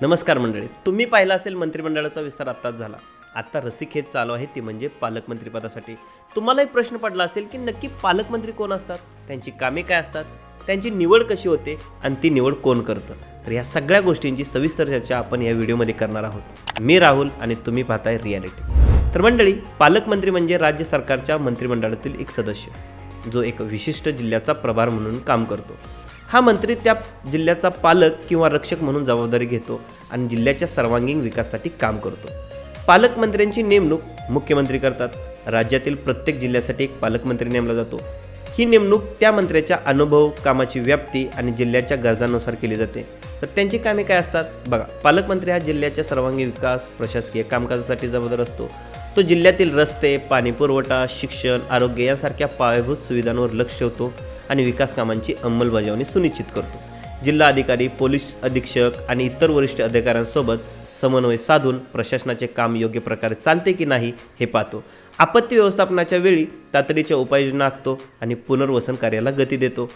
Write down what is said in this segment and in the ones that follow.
नमस्कार मंडळी तुम्ही पाहिला असेल मंत्रिमंडळाचा विस्तार आत्ताच झाला. आत्ता रसिक चालू आहे ती म्हणजे पालकमंत्रीपदासाठी. तुम्हालाही प्रश्न पडला असेल की नक्की पालकमंत्री कोण असतात? त्यांची कामे काय असतात? त्यांची निवड कशी होते? आणि ती निवड कोण करतं? तर या सगळ्या गोष्टींची सविस्तर चर्चा आपण या व्हिडिओमध्ये करणार आहोत. मी राहुल आणि तुम्ही पाहताय रियालिटी. तर मंडळी पालकमंत्री म्हणजे राज्य सरकारच्या मंत्रिमंडळातील एक सदस्य जो एक विशिष्ट जिल्ह्याचा प्रभार म्हणून काम करतो. हा मंत्री त्या जिल्ह्याचा पालक किंवा रक्षक म्हणून जबाबदारी घेतो आणि जिल्ह्याच्या सर्वांगीण विकासासाठी काम करतो. पालकमंत्र्यांची नेमणूक मुख्यमंत्री करतात. राज्यातील प्रत्येक जिल्ह्यासाठी एक पालकमंत्री नेमला जातो. ही नेमणूक त्या मंत्र्याच्या अनुभव कामाची व्याप्ती आणि जिल्ह्याच्या गरजांनुसार केली जाते. तर त्यांची कामे काय असतात? बघा पालकमंत्री हा जिल्ह्याच्या सर्वांगीण विकास प्रशासकीय कामकाजासाठी जबाबदार असतो. तो जिल्ह्यातील रस्ते पाणी पुरवठा शिक्षण आरोग्य यांसारख्या पायाभूत सुविधांवर लक्ष ठेवतो. आणि विकास कामांची अंमलबजावणी सुनिश्चित करतो. जिल्हा अधिकारी पोलीस अधीक्षक आणि इतर वरिष्ठ अधिकाऱ्यांसोबत समन्वय साधून प्रशासनाचे काम योग्य प्रकारे चालते की नाही हे पाहतो. आपत्ती व्यवस्थापनाच्या वेळी तातडीच्या उपाययोजना आखतो आणि पुनर्वसन कार्याला गती देतो.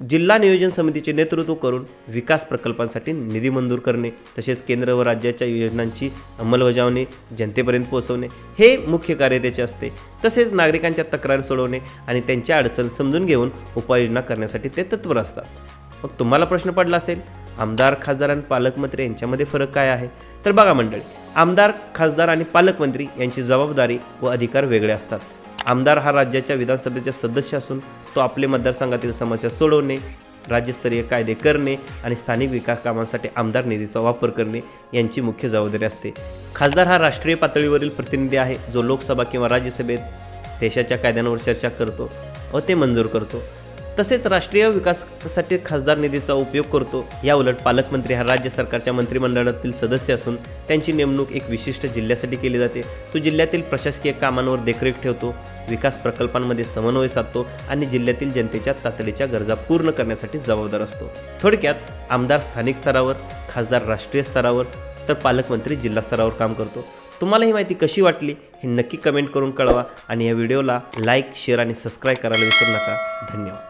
जिल्हा नियोजन समितीचे नेतृत्व करून विकास प्रकल्पांसाठी निधी मंजूर करणे तसेच केंद्र व राज्याच्या योजनांची अंमलबजावणी जनतेपर्यंत पोहोचवणे हे मुख्य कार्य त्याचे असते. तसेच नागरिकांच्या तक्रारी सोडवणे आणि त्यांच्या अडचण समजून घेऊन उपाययोजना करण्यासाठी ते तत्पर असतात. मग तुम्हाला प्रश्न पडला असेल आमदार खासदार आणि पालकमंत्री यांच्यामध्ये फरक काय आहे? तर बघा मंडळी आमदार खासदार आणि पालकमंत्री यांची जबाबदारी व अधिकार वेगळे असतात. आमदार हा राज्याच्या विधानसभेचा सदस्य असून तो आपले मतदारसंघातील समस्या सोडवणे राज्यस्तरीय कायदे करणे आणि स्थानिक विकास कामांसाठी आमदार निधीचा वापर करणे यांची मुख्य जबाबदारी असते. खासदार हा राष्ट्रीय पातळीवरील प्रतिनिधी आहे जो लोकसभा किंवा राज्यसभेत देशाच्या कायद्यांवर चर्चा करतो व ते मंजूर करतो. तसेच राष्ट्रीय विकासासाठी खासदार निधीचा उपयोग करतो. या उलट पालकमंत्री हा राज्य सरकारच्या मंत्रिमंडळातील सदस्य असून त्यांची नेमणूक एक विशिष्ट जिल्ह्यासाठी केली जाते. तो जिल्ह्यातील प्रशासकीय कामांवर देखरेख ठेवतो विकास प्रकल्पांमध्ये समन्वय साधतो आणि जिल्ह्यातील जनतेच्या तातडीच्या गरजा पूर्ण करण्यासाठी जबाबदार असतो. थोडक्यात आमदार स्थानिक स्तरावर खासदार राष्ट्रीय स्तरावर तर पालकमंत्री जिल्हा स्तरावर काम करतो. तुम्हाला ही माहिती कशी वाटली हे नक्की कमेंट करून कळवा आणि या व्हिडिओला लाईक शेअर आणि सबस्क्राईब करायला विसरू नका. धन्यवाद.